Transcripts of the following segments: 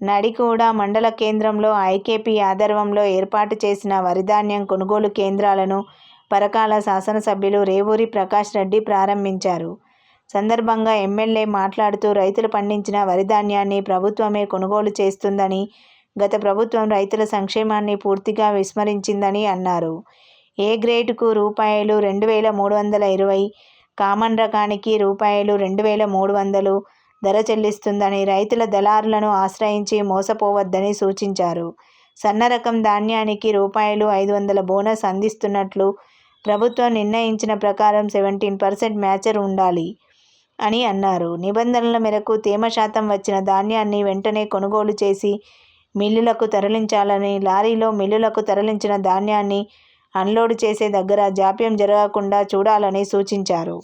నడికూడ మండల కేంద్రంలో ఐకేపీ ఆధ్వర్యంలో ఏర్పాటు చేసిన వరిధాన్యం కొనుగోలు కేంద్రాలను పరకాల శాసనసభ్యులు రేవూరి ప్రకాష్ రెడ్డి ప్రారంభించారు. సందర్భంగా ఎమ్మెల్యే మాట్లాడుతూ రైతులు పండించిన వరిధాన్యాన్ని ప్రభుత్వమే కొనుగోలు చేస్తుందని గత ప్రభుత్వం రైతుల సంక్షేమాన్ని పూర్తిగా విస్మరించిందని అన్నారు. ఏ గ్రేడ్కు రూపాయలు రెండు వేల మూడు వందల ఇరవై కామన్ రకానికి రూపాయలు రెండు వేల మూడు వందలు ధర చెల్లిస్తుందని రైతుల దళారులను ఆశ్రయించి మోసపోవద్దని సూచించారు. సన్న రకం ధాన్యానికి రూపాయలు ఐదు వందల బోనస్ అందిస్తున్నట్లు ప్రభుత్వం నిర్ణయించిన ప్రకారం సెవెంటీన్ పర్సెంట్ మ్యాచర్ ఉండాలి అని అన్నారు. నిబంధనల మేరకు తేమ శాతం వచ్చిన ధాన్యాన్ని వెంటనే కొనుగోలు చేసి మిల్లులకు తరలించాలని లారీలో మిల్లులకు తరలించిన ధాన్యాన్ని అన్లోడ్ చేసే దగ్గర జాప్యం జరగకుండా చూడాలని సూచించారు.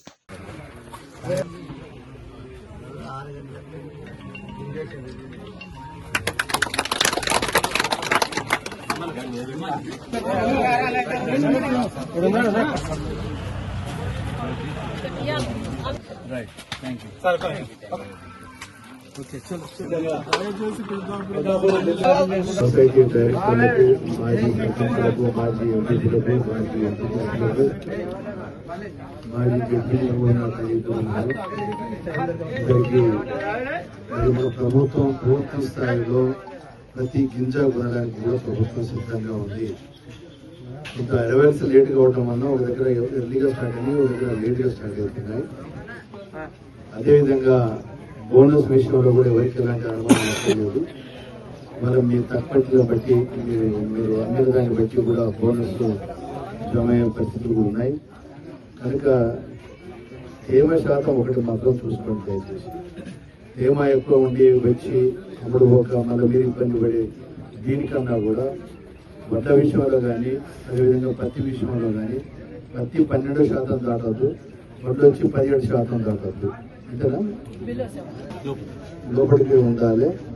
Right, thank you. Sir, society డైరెక్టర్లకు మాజీ మాజీ మాజీ మాజీ డిప్యూటీలకు కూడా తెలియజేస్తున్నారు ఇక్కడికి మన ప్రభుత్వం పూర్తి స్థాయిలో ప్రతి గింజ కొనడానికి కూడా ప్రభుత్వం సిద్ధంగా ఉంది కొంత అడ్వాన్స్ లేట్ కావడం వల్ల ఒక దగ్గర ఎర్లీగా స్టార్ట్ అయ్యి ఒక దగ్గర లేట్గా స్టార్ట్ అవుతున్నాయి అదేవిధంగా బోనస్ విషయంలో కూడా ఎవరికి ఎలాంటి అనుమానం లేదు. మనం మీ తక్కువ బట్టి మీరు మీరు అందరి దాన్ని బట్టి కూడా బోనస్ జమ అయ్యే పరిస్థితులు ఉన్నాయి. కనుక తేమ శాతం ఒకటి మాత్రం చూసుకోండి దయచేసి. తేమ ఎక్కువ ఉండి వచ్చి అప్పుడు ఒక మళ్ళీ మీరు ఇబ్బంది పడే దీనికన్నా కూడా వడ్ల విషయంలో కానీ అదేవిధంగా పత్తి విషయంలో కానీ పత్తి పన్నెండు శాతం దాటద్దు వడ్లు వచ్చి పదిహేడు శాతం దాటద్దు. ఇక్కడ లోపలికి ఉండాలి.